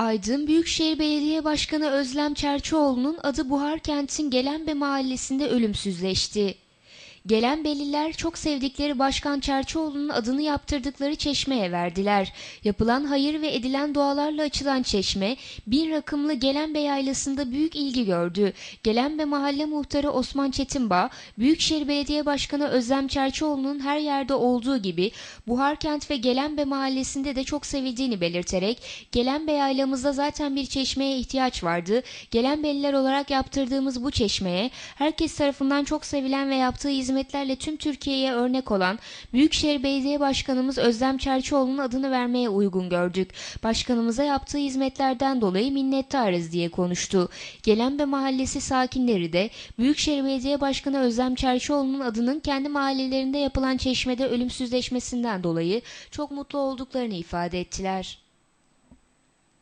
Aydın Büyükşehir Belediye Başkanı Özlem Çerçioğlu'nun adı Buharkent'in Gelenbe mahallesinde ölümsüzleşti. Gelenbeliler çok sevdikleri Başkan Çerçioğlu'nun adını yaptırdıkları çeşmeye verdiler. Yapılan hayır ve edilen dualarla açılan çeşme, bir rakımlı Gelenbe yaylasında büyük ilgi gördü. Gelenbe Mahalle Muhtarı Osman Çetinbağ, Büyükşehir Belediye Başkanı Özlem Çerçioğlu'nun her yerde olduğu gibi Buharkent ve Gelenbe mahallesinde de çok sevildiğini belirterek, Gelenbe yaylamızda zaten bir çeşmeye ihtiyaç vardı. Gelenbeliler olarak yaptırdığımız bu çeşmeye herkes tarafından çok sevilen ve yaptığı hizmetlerle tüm Türkiye'ye örnek olan Büyükşehir Belediye Başkanımız Özlem Çerçioğlu'nun adını vermeye uygun gördük. Başkanımıza yaptığı hizmetlerden dolayı minnettarız diye konuştu. Gelenbe Mahallesi sakinleri de Büyükşehir Belediye Başkanı Özlem Çerçioğlu'nun adının kendi mahallelerinde yapılan çeşmede ölümsüzleşmesinden dolayı çok mutlu olduklarını ifade ettiler.